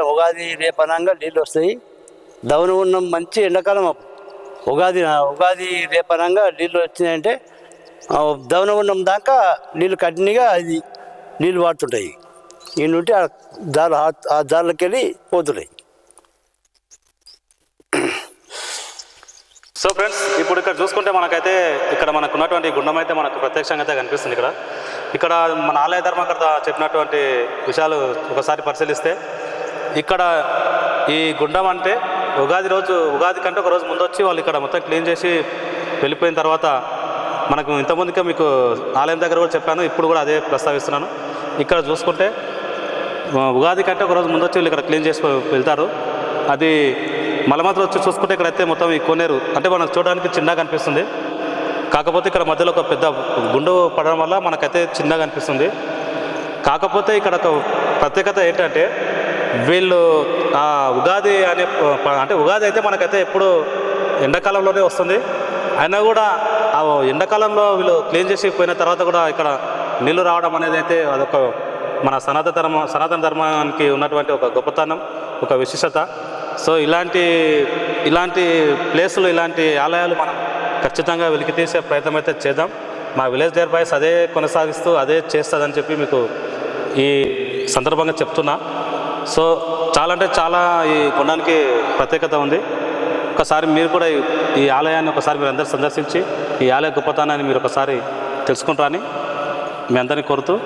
రేప ఉగాది రేపనంగా నీళ్ళు వస్తాయి. దవన ఉన్న మంచి ఎండాకాలం ఉగాది ఉగాది రేపనంగా నీళ్ళు వచ్చినాయంటే దవన ఉన్నం దాకా నీళ్ళు కంటిన్యూగా అది నీళ్ళు వాడుతుంటాయి. ఈ నుండి ఆ దారి ఆ దారిలోకి వెళ్ళి పోతున్నాయి సో ఫ్రెండ్స్ ఇప్పుడు ఇక్కడ చూసుకుంటే మనకైతే ఇక్కడ మనకు ఉన్నటువంటి గుండం అయితే మనకు ప్రత్యక్షంగా అయితే కనిపిస్తుంది ఇక్కడ. ఇక్కడ మన ఆలయ ధర్మకర్త చెప్పినటువంటి విషయాలు ఒకసారి పరిశీలిస్తే ఇక్కడ ఈ గుండం అంటే ఉగాది రోజు ఉగాది కంటే ఒక రోజు ముందు వచ్చి వాళ్ళు ఇక్కడ మొత్తం క్లీన్ చేసి వెళ్ళిపోయిన తర్వాత మనకు ఇంతకుముందుకే మీకు ఆలయం దగ్గర కూడా చెప్పాను ఇప్పుడు కూడా అదే ప్రస్తావిస్తున్నాను. ఇక్కడ చూసుకుంటే ఉగాది కంటే ఒక రోజు ముందు వచ్చి వీళ్ళు ఇక్కడ క్లీన్ చేసి వెళ్తారు. అది మలమాత్రం వచ్చి చూసుకుంటే ఇక్కడైతే మొత్తం ఈ కోనేరు అంటే మనకు చూడడానికి చిన్నగా అనిపిస్తుంది. కాకపోతే ఇక్కడ మధ్యలో ఒక పెద్ద గుండు పడడం వల్ల మనకైతే చిన్నగా అనిపిస్తుంది. కాకపోతే ఇక్కడ ఒక ప్రత్యేకత ఏంటంటే వీళ్ళు ఆ ఉగాది అనే అంటే ఉగాది అయితే మనకైతే ఎప్పుడు ఎండాకాలంలోనే వస్తుంది. అయినా కూడా ఆ ఎండాకాలంలో వీళ్ళు క్లీన్ చేసి పోయిన తర్వాత కూడా ఇక్కడ నీళ్ళు రావడం అనేది అయితే అదొక మన సనాతన ధర్మ సనాతన ధర్మానికి ఉన్నటువంటి ఒక గొప్పతనం ఒక విశిష్టత. సో ఇలాంటి ఇలాంటి ప్లేసులు ఇలాంటి ఆలయాలు మనం ఖచ్చితంగా వెలికి తీసే ప్రయత్నం అయితే చేద్దాం. మా విలేజ్ డేర్ బాయ్స్ అదే కొనసాగిస్తూ అదే చేస్తుందని చెప్పి మీకు ఈ సందర్భంగా చెప్తున్నా. సో చాలా అంటే చాలా ఈ కొండానికి ప్రత్యేకత ఉంది. ఒకసారి మీరు కూడా ఈ- ఈ ఆలయాన్ని ఒకసారి మీరు అందరూ సందర్శించి ఈ ఆలయ గొప్పతనాన్ని మీరు ఒకసారి తెలుసుకుంటారని మీ అందరినీ కోరుతూ